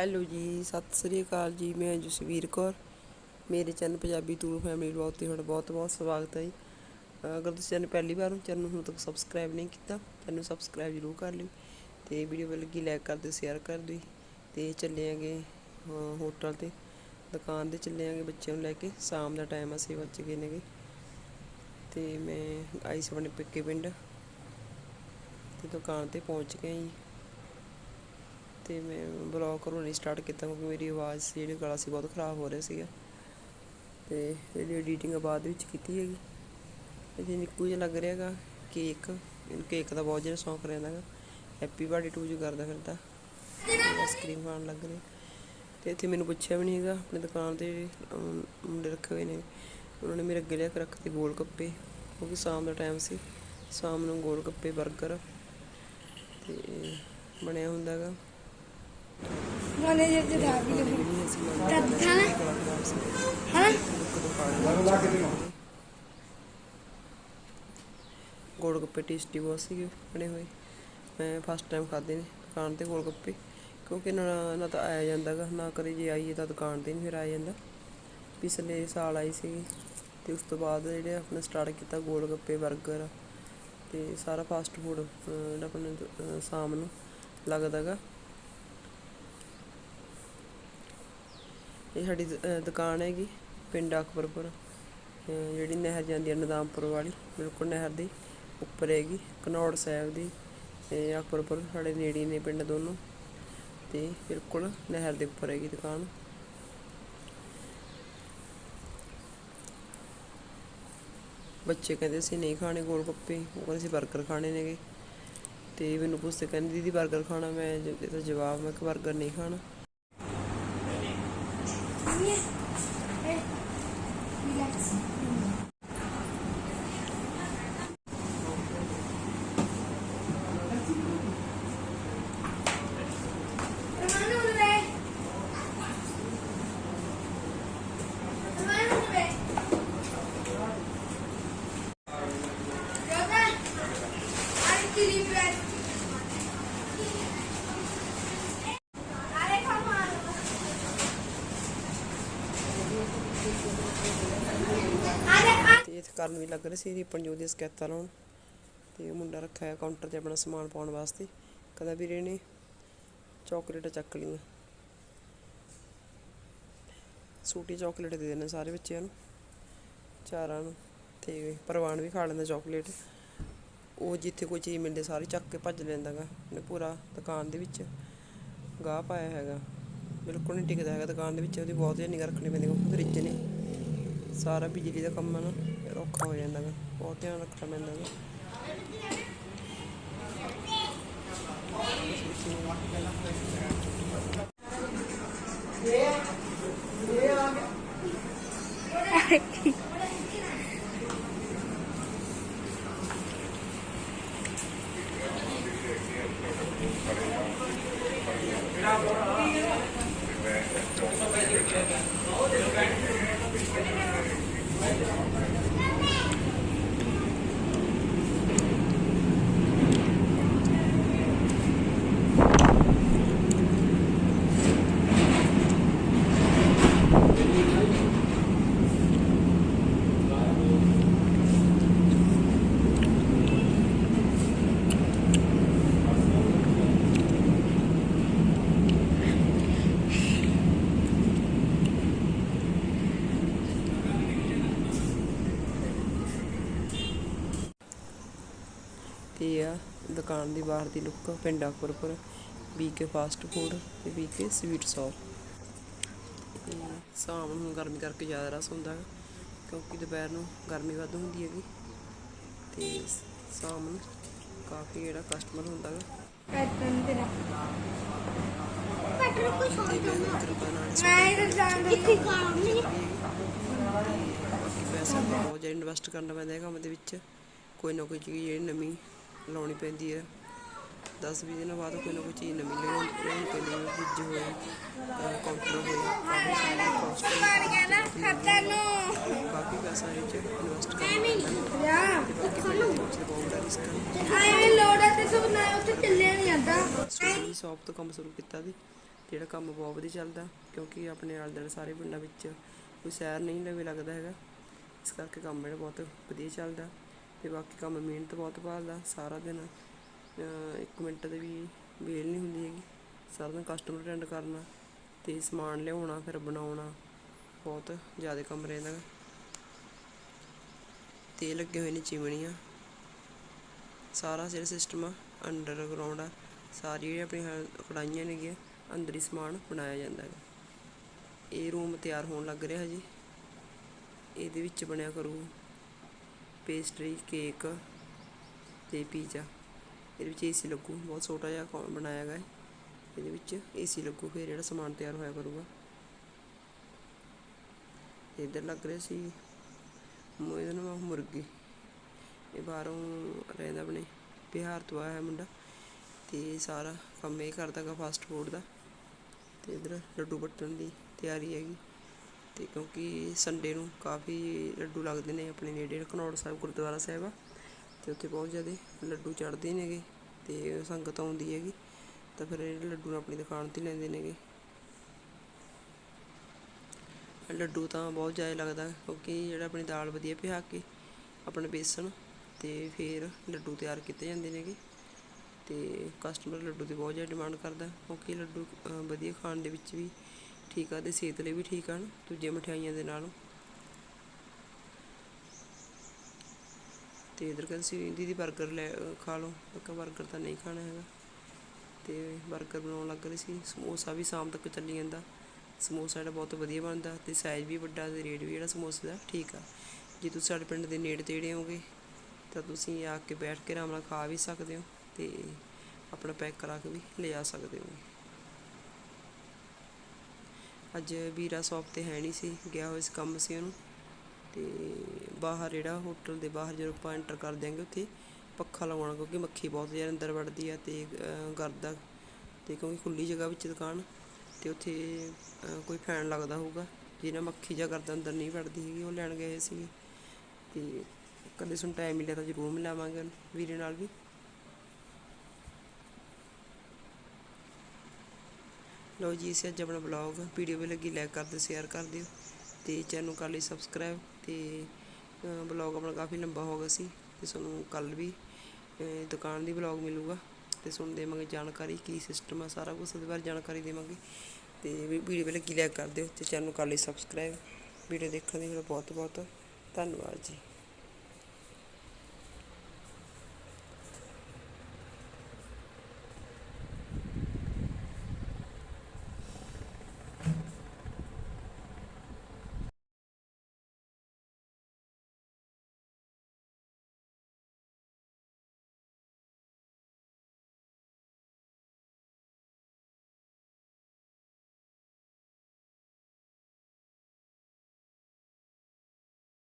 Hello ਜੀ, ਸਤਿ ਸ੍ਰੀ ਅਕਾਲ ਜੀ, ਮੈਂ ਜਸਵੀਰ ਕੌਰ। ਮੇਰੇ channel Punjabi tour family vlog ਤੇ ਤੁਹਾਡਾ ਬਹੁਤ ਬਹੁਤ ਸਵਾਗਤ ਹੈ ਜੀ। ਅਗਰ ਤੁਸੀਂ ਚੈਨਲ ਪਹਿਲੀ ਵਾਰ ਹੋ, ਚੈਨਲ ਨੂੰ ਹੁਣ ਤੱਕ ਸਬਸਕ੍ਰਾਈਬ ਨਹੀਂ ਕੀਤਾ, ਚੈਨਲ ਸਬਸਕ੍ਰਾਈਬ ਜ਼ਰੂਰ ਕਰ ਲਿਓ ਤੇ ਵੀਡੀਓ ਵੱਲ ਲੱਗੀ ਲਾਈਕ ਕਰ ਦਿਓ ਸ਼ੇਅਰ ਕਰ ਦਿਓ ਤੇ ਚੱਲੇ ਆਂਗੇ ਹੋਟਲ ਤੇ, ਦੁਕਾਨ ਤੇ ਚੱਲੇ ਆਂਗੇ ਬੱਚਿਆਂ ਨੂੰ ਲੈ ਕੇ। ਸ਼ਾਮ ਦਾ ਟਾਈਮ ਅਸੀਂ ਵੱਜ ਗਏ ਨੇਗੇ। ਤੇ ਮੈਂ ਆਈ ਸੀ ਆਪਣੇ ਪਿੱਕੇ ਪਿੰਡ। ਤੇ ਦੁਕਾਨ ਤੇ ਪਹੁੰਚ ਗਏ ਜੀ। ਅਤੇ ਮੈਂ ਬਲੌਗ ਕਰੋ ਨਹੀਂ ਸਟਾਰਟ ਕੀਤਾ ਕਿਉਂਕਿ ਮੇਰੀ ਆਵਾਜ਼ ਸੀ ਜਿਹੜੀ ਗਲਾ ਸੀ ਬਹੁਤ ਖਰਾਬ ਹੋ ਰਿਹਾ ਸੀਗਾ। ਤੇ ਇਹਦੀ ਐਡੀਟਿੰਗ ਬਾਅਦ ਵਿੱਚ ਕੀਤੀ ਹੈਗੀ। ਇਹ ਨਿੱਕੂ ਜਿਹਾ ਲੱਗ ਰਿਹਾਗਾ ਕੇਕ। ਕੇਕ ਦਾ ਬਹੁਤ ਜਿਹੜਾ ਸ਼ੌਂਕ ਰਹਿੰਦਾ ਹੈਗਾ। ਹੈਪੀ ਬਰਥਡੇ ਟੂ ਜੀ ਕਰਦਾ ਫਿਰਦਾ। ਆਈਸਕ੍ਰੀਮ ਖਾਣ ਲੱਗ ਰਿਹਾ। ਤੇ ਇੱਥੇ ਮੈਨੂੰ ਪੁੱਛਿਆ ਵੀ ਨਹੀਂ ਹੈਗਾ ਆਪਣੀ ਦੁਕਾਨ ਤੇ ਅਮ, ਮੁੰਡੇ ਰੱਖੇ ਹੋਏ ਨੇ ਉਹਨਾਂ ਨੇ ਮੇਰੇ ਅੱਗੇ ਲਿਆ ਕੇ ਰੱਖਤੇ ਗੋਲ ਗੱਪੇ ਕਿਉਂਕਿ ਸ਼ਾਮ ਦਾ ਟਾਈਮ ਸੀ। ਸ਼ਾਮ ਨੂੰ ਗੋਲ ਗੱਪੇ 버ਗਰ ਤੇ ਬਣਿਆ ਹੁੰਦਾ ਹੈਗਾ। ਮੈਨੇਜਰ ਦੇ ਦਾ ਵੀ ਹਾਂ? ਗੋਲ ਗੱਪੇ ਟੇਸਟੀ ਬਹੁਤ ਸੀਗੇ, ਬਣੇ ਹੋਏ। ਮੈਂ ਫਸਟ ਟਾਈਮ ਖਾਦੇ ਨੇ ਦੁਕਾਨ ਤੇ ਗੋਲ ਗੱਪੇ ਕਿਉਂਕਿ ਨਾ ਨਾ ਤਾਂ ਆਇਆ ਜਾਂਦਾਗਾ, ਨਾ ਕਦੇ ਜੇ ਆਈਏ ਤਾਂ ਦੁਕਾਨ ਤੇ ਨਹੀਂ ਫਿਰ ਆਇਆ ਜਾਂਦਾ। ਪਿਛਲੇ ਸਾਲ ਆਈ ਸੀਗੀ ਤੇ ਉਸ ਤੋਂ ਬਾਅਦ ਜਿਹੜੇ ਆਪਣਾ ਸਟਾਰਟ ਕੀਤਾ ਗੋਲ ਗੱਪੇ 버ਗਰ ਤੇ ਸਾਰਾ ਫਾਸਟ ਫੂਡ ਜਿਹੜਾ ਆਪਣੇ ਸ਼ਾਮ ਨੂੰ ਲੱਗਦਾਗਾ। ਇਹ ਸਾਡੀ ਦੁਕਾਨ ਹੈਗੀ, ਪਿੰਡ ਅਕਬਰਪੁਰ। ਜਿਹੜੀ ਨਹਿਰ ਜਾਂਦੀ ਹੈ ਨਦਾਮਪੁਰ ਵਾਲੀ, ਬਿਲਕੁਲ ਨਹਿਰ ਦੀ ਉੱਪਰ ਹੈਗੀ, ਕਨੌੜ ਸਾਹਿਬ ਦੀ ਤੇ ਅਕਬਰਪੁਰ ਸਾਡੇ ਨੇੜੇ ਨੇ ਪਿੰਡ ਦੋਨੋਂ। ਤੇ ਬਿਲਕੁਲ ਨਹਿਰ ਦੇ ਉੱਪਰ ਹੈਗੀ ਦੁਕਾਨ। ਬੱਚੇ ਕਹਿੰਦੇ ਅਸੀਂ ਨਹੀਂ ਖਾਣੇ ਗੋਲ ਗੱਪੇ, ਉਹ ਕਹਿੰਦੇ ਅਸੀਂ 버ਗਰ ਖਾਣੇ ਨੇਗੇ। ਤੇ ਮੈਨੂੰ ਪੁੱਛਦੇ ਕਹਿੰਦੀ ਦੀਦੀ 버ਗਰ ਖਾਣਾ, ਮੈਂ ਇਹਦਾ ਜਵਾਬ ਮੈਂ ਕਿ 버ਗਰ ਨਹੀਂ ਖਾਣਾ। ਇੱਥੇ ਕਰਨ ਵੀ ਲੱਗ ਰਹੇ ਸੀ ਰੀਪਨ ਦੀਆਂ ਸਕੈਤਾਂ ਲਾਉਣ ਤੇ ਉਹ ਮੁੰਡਾ ਰੱਖਿਆ ਹੋਇਆ ਕਾਊਂਟਰ ਤੇ ਆਪਣਾ ਸਮਾਨ ਪਾਉਣ ਵਾਸਤੇ। ਕਹਿੰਦਾ ਵੀਰੇ ਨੇ ਚਾਕਲੇਟ ਚੱਕ ਲਈਆਂ। ਸੂਟੀ ਚਾਕਲੇਟ ਦੇ ਦੇਣੇ ਸਾਰੇ ਬੱਚਿਆਂ ਨੂੰ। ਚਾਰਾਂ ਨੂੰ ਤੇ ਪਰਵਾਨ ਵੀ ਖਾ ਲੈਂਦਾ ਚਾਕਲੇਟ ਉਹ ਜਿੱਥੇ ਕੋਈ ਚੀਜ਼ ਮਿਲਦੀ ਸਾਰੀ ਚੱਕ ਕੇ ਭੱਜ ਲੈਂਦਾਗਾ ਉਹਨੇ ਪੂਰਾ ਦੁਕਾਨ ਦੇ ਵਿੱਚ ਗਾਹ ਪਾਇਆ ਹੈਗਾ। ਬਿਲਕੁਲ ਨਹੀਂ ਟਿਕਦਾ ਹੈਗਾ ਦੁਕਾਨ ਦੇ ਵਿੱਚ, ਉਹਦੀ ਬਹੁਤ ਹੀ ਨਿਗਰ ਰੱਖਣੀ ਪੈਂਦੀ ਕਿਉਂਕਿ ਫਰਿੱਜ ਨੇ ਸਾਰਾ ਬਿਜਲੀ ਦਾ ਕੰਮ ਹੈ ਨਾ। ਫਿਰ ਔਖਾ ਹੋ ਜਾਂਦਾ ਗਾ ਬਹੁਤ ਧਿਆਨ ਰੱਖਣਾ ਪੈਂਦਾ ਗਾ ਤੇ ਇਹ ਆ ਦੁਕਾਨ ਦੀ ਬਾਹਰ ਦੀ ਲੁੱਕ ਪਿੰਡ ਅਕਬਰਪੁਰ ਬੀਕੇ ਫਾਸਟ ਫੂਡ ਤੇ ਬੀਕੇ ਸਵੀਟ ਸ਼ਾਪ ਸ਼ਾਮ ਨੂੰ ਗਰਮੀ ਕਰਕੇ ਜ਼ਿਆਦਾ ਰਸ ਹੁੰਦਾ ਕਿਉਂਕਿ ਦੁਪਹਿਰ ਨੂੰ ਗਰਮੀ ਵੱਧ ਹੁੰਦੀ ਹੈਗੀ। ਤੇ ਸ਼ਾਮ ਨੂੰ ਕਾਫੀ ਜਿਹੜਾ ਕਸਟਮਰ ਹੁੰਦਾ ਹੈ ਪੈਟਰਨ ਤੇਰਾ। ਪੈਟਰਨ ਕੋਈ ਛੋੜ ਤੇ ਮੈਂ ਇੱਧਰ ਜਾਣ ਇੱਥੇ ਕੰਮ ਨਹੀਂ ਪੈਸਾ ਬਹੁਤ ਜ਼ਿਆਦਾ ਇਨਵੈਸਟ ਕਰਨਾ ਪੈਂਦਾ ਹੈ ਕੰਮ ਦੇ ਵਿੱਚ ਕੋਈ ਨਾ ਕੋਈ ਚੀਜ਼ ਜਿਹੜੀ ਨਵੀਂ ਲਾਉਣੀ ਪੈਂਦੀ ਹੈ। 10 20 ਦਿਨਾਂ ਬਾਅਦ ਕੋਈ ਨਾ ਕੋਈ ਚੀਜ਼ ਨਵੀਂ ਲਿਆਉਣੀ ਪੈਂਦੀ ਹੈ ਫ੍ਰਿਜ ਹੋਏ ਕਾਊਂਟਰ ਹੋਏ ਕਾਫੀ ਸਾਰੀ ਕੋਸਟ ਮਾਰ ਖਾਤਾ ਨੂੰ। ਕਾਫੀ ਪੈਸਾ ਇਹ ਚ ਇਨਵੈਸਟ ਕਰਨਾ ਯਾ ਬਹੁਤ ਰਿਸਕ ਹੈ ਆਏ ਲੋੜ ਤੇ ਸਭ ਨਾ ਉੱਥੇ ਚੱਲਿਆ ਨਹੀਂ ਜਾਂਦਾ। ਸ਼ਾਪ ਤੋਂ ਕੰਮ ਸ਼ੁਰੂ ਕੀਤਾ ਸੀ ਜਿਹੜਾ ਕੰਮ ਬਹੁਤ ਵਧੀਆ ਚੱਲਦਾ ਕਿਉਂਕਿ ਆਪਣੇ ਆਲੇ ਦੁਆਲੇ ਸਾਰੇ ਪਿੰਡਾਂ ਵਿੱਚ ਕੋਈ ਸ਼ਹਿਰ ਨਹੀਂ ਲਵੇ ਲੱਗਦਾ ਹੈਗਾ। ਇਸ ਕਰਕੇ ਕੰਮ ਜਿਹੜਾ ਬਹੁਤ ਵਧੀਆ ਚੱਲਦਾ। ਤੇ ਬਾਕੀ ਕੰਮ ਮਿਹਨਤ ਬਹੁਤ ਭਾਲਦਾ, ਸਾਰਾ ਦਿਨ ਇੱਕ ਮਿੰਟ ਦੇ ਵੀ ਵੇਲ ਨਹੀਂ ਹੁੰਦੀ ਹੈਗੀ। ਸਾਰਾ ਦਿਨ ਕਸਟਮਰ ਅਟੈਂਡ ਕਰਨਾ ਤੇ ਸਮਾਨ ਲਿਆਉਣਾ, ਫਿਰ ਬਣਾਉਣਾ, ਬਹੁਤ ਜ਼ਿਆਦਾ ਕੰਮ ਰਹਿੰਦਾ ਗਾ। ਤੇ ਲੱਗੇ ਹੋਏ ਨੇ ਚਿਮਣੀਆਂ ਸਾਰਾ ਜਿਹੜਾ ਸਿਸਟਮ ਆ ਅੰਡਰਗਰਾਉਂਡ ਆ, ਸਾਰੀ ਜਿਹੜੀ ਆਪਣੀ ਕੜਾਈਆਂ ਨੇਗੀਆਂ ਅੰਦਰ ਹੀ ਸਮਾਨ ਬਣਾਇਆ ਜਾਂਦਾ ਹੈ ਇਹ ਰੂਮ ਤਿਆਰ ਹੋਣ ਲੱਗ ਰਿਹਾ ਜੀ ਇਹਦੇ ਵਿੱਚ ਬਣਿਆ ਕਰੂ ਪੇਸਟਰੀ ਕੇਕ ਤੇ ਪੀਜ਼ਾ ਇਹਦੇ ਵਿੱਚ ਏਸੀ ਲੱਗੂ। ਬਹੁਤ ਛੋਟਾ ਜਿਹਾ ਕੌ- ਬਣਾਇਆ ਗਿਆ ਹੈ ਇਹਦੇ ਵਿੱਚ ਏਸੀ ਲੱਗੂ। ਫਿਰ ਜਿਹੜਾ ਸਮਾਨ ਤਿਆਰ ਹੋਇਆ ਕਰੂਗਾ। ਤੇ ਇੱਧਰ ਲੱਗ ਰਿਹਾ ਸੀ। ਮੋ ਇਹਦਾ ਨਾਮ ਮੁਰਗੀ। ਇਹ ਬਾਹਰੋਂ ਰਹਿੰਦਾ ਆਪਣੇ ਬਿਹਾਰ ਤੋਂ ਆਇਆ ਹੈ ਮੁੰਡਾ। ਤੇ ਸਾਰਾ ਕੰਮ ਇਹ ਕਰਦਾ ਗਾ ਫਾਸਟ ਫੂਡ ਦਾ। ਤੇ ਇਧਰ ਲੱਡੂ ਵੱਟਣ ਦੀ ਤਿਆਰੀ ਹੈਗੀ। ਤੇ ਕਿਉਂਕਿ ਸੰਡੇ ਨੂੰ ਕਾਫੀ ਲੱਡੂ ਲੱਗਦੇ ਨੇ ਆਪਣੇ ਨੇੜੇ ਖਨੌੜ ਸਾਹਿਬ, ਗੁਰਦੁਆਰਾ ਸਾਹਿਬ ਆ। ਤੇ ਉੱਥੇ ਬਹੁਤ ਜ਼ਿਆਦਾ ਲੱਡੂ ਚੜ੍ਹਦੇ ਨੇਗੇ ਤੇ ਸੰਗਤ ਆਉਂਦੀ ਹੈਗੀ, ਤਾਂ ਫਿਰ ਇਹ ਲੱਡੂ ਆਪਣੀ ਦੁਕਾਨ ਤੇ ਲੈਂਦੇ ਨੇਗੇ। ਲੱਡੂ ਤਾਂ ਬਹੁਤ ਜ਼ਿਆਦਾ ਲੱਗਦਾ, ਕਿਉਂਕਿ ਜਿਹੜਾ ਆਪਣੀ ਦਾਲ ਵਧੀਆ ਪਿਹਾ ਕੇ ਆਪਣੇ ਬੇਸਣ ਤੇ ਫਿਰ ਲੱਡੂ ਤਿਆਰ ਕੀਤੇ ਜਾਂਦੇ ਨੇਗੇ। ਤੇ ਕਸਟਮਰ ਲੱਡੂ ਦੀ ਬਹੁਤ ਜ਼ਿਆਦਾ ਡਿਮਾਂਡ ਕਰਦਾ, ਕਿਉਂਕਿ ਲੱਡੂ ਵਧੀਆ ਖਾਣ ਦੇ ਵਿੱਚ ਵੀ ਠੀਕ ਆ ਤੇ ਸਿਹਤ ਲਈ ਵੀ ਠੀਕ ਹਨ ਦੂਜੇ ਮਠਿਆਈਆਂ ਦੇ ਨਾਲ। ਤੇ ਇਧਰ ਕਹਿੰਦੇ ਸੀ, ਦੀਦੀ 버ਗਰ ਲੈ ਖਾ ਲਓ। ਮੈਂ 버ਗਰ ਤਾਂ ਨਹੀਂ ਖਾਣਾ ਹੈਗਾ। ਤੇ 버ਗਰ ਬਣਾਉਣ ਲੱਗ ਰਹੇ ਸੀ। ਸਮੋਸਾ ਵੀ ਸ਼ਾਮ ਤੱਕ ਚੱਲੀ ਜਾਂਦਾ। ਸਮੋਸਾ ਜਿਹੜਾ ਬਹੁਤ ਵਧੀਆ ਬਣਦਾ ਤੇ ਸਾਈਜ਼ ਵੀ ਵੱਡਾ ਤੇ ਰੇਟ ਵੀ ਜਿਹੜਾ ਸਮੋਸੇ ਦਾ, ਠੀਕ ਆ। ਜੇ ਤੁਸੀਂ ਸਾਡੇ ਪਿੰਡ ਦੇ ਨੇੜੇ ਤੇੜੇ ਹੋਗੇ ਤਾਂ ਤੁਸੀਂ ਆ ਕੇ ਬੈਠ ਕੇ ਆਰਾਮ ਨਾਲ ਖਾ ਵੀ ਸਕਦੇ ਹੋ ਤੇ ਆਪਣਾ ਪੈਕ ਕਰਾ ਕੇ ਵੀ ਲਿਆ ਸਕਦੇ ਹੋ। ਅੱਜ ਵੀਰਾ ਸ਼ੌਪ ਤੇ ਹੈ ਨਹੀਂ ਸੀ ਗਿਆ ਹੋਇਆ ਸੀ ਕੰਮ ਸੀ ਉਹਨੂੰ। ਤੇ ਬਾਹਰ ਜਿਹੜਾ ਹੋਟਲ ਦੇ ਬਾਹਰ ਜਦੋਂ ਆਪਾਂ ਐਂਟਰ ਕਰ ਦਿਆਂਗੇ ਉੱਥੇ ਪੱਖਾ ਲਗਾਉਣਾ ਕਿਉਂਕਿ ਮੱਖੀ ਬਹੁਤ ਜ਼ਿਆਦਾ ਅੰਦਰ ਵੜਦੀ ਆ ਤੇ ਅਹ, ਗਰਦਾ ਤੇ ਕਿਉਂਕਿ ਖੁੱਲੀ ਜਗ੍ਹਾ ਵਿੱਚ ਦੁਕਾਨ ਤੇ ਉੱਥੇ ਕੋਈ ਫੈਨ ਲੱਗਦਾ ਹੋਊਗਾ ਜਿਹਨਾਂ ਮੱਖੀ ਜਾਂ ਗਰਦ ਅੰਦਰ ਨਹੀਂ ਵੜਦੀ ਹੈਗੀ ਉਹ ਲੈਣ ਗਏ ਸੀ ਤੇ ਕਦੇ ਸੁਣ ਟਾਈਮ ਮਿਲਿਆ ਤਾਂ ਜ਼ਰੂਰ ਮਿਲਾਵਾਂਗੇ ਵੀਰੇ ਨਾਲ ਵੀ। ਲਓ ਜੀ ਇਸੇ ਅੱਜ ਆਪਣਾ ਬਲੌਗ ਵੀਡੀਓ ਵੀ ਲੱਗੀ ਲਾਈਕ ਕਰ ਦਿਓ ਸ਼ੇਅਰ ਕਰ ਦਿਓ ਤੇ ਚੈਨਲ ਨੂੰ ਕਰ ਲਈ ਸਬਸਕ੍ਰਾਈਬ ਤੇ ਬਲੌਗ ਆਪਣਾ ਕਾਫੀ ਲੰਬਾ ਹੋ ਗਿਆ ਸੀ ਤੇ ਤੁਹਾਨੂੰ ਕੱਲ ਵੀ ਦੁਕਾਨ ਦੀ ਬਲੌਗ ਮਿਲੂਗਾ ਤੇ ਸੁਣ ਦੇਵਾਂਗੇ ਜਾਣਕਾਰੀ ਕੀ ਸਿਸਟਮ ਆ, ਸਾਰਾ ਕੁਝ ਉਹਦੇ ਬਾਰੇ ਜਾਣਕਾਰੀ ਦੇਵਾਂਗੇ ਤੇ ਵੀਡੀਓ ਵੀ ਲੱਗੀ ਲਾਈਕ ਕਰ ਦਿਓ ਤੇ ਚੈਨਲ ਨੂੰ ਕਰ ਲਈ ਸਬਸਕ੍ਰਾਈਬ ਵੀਡੀਓ ਦੇਖਣ ਲਈ ਬਹੁਤ ਬਹੁਤ ਧੰਨਵਾਦ ਜੀ।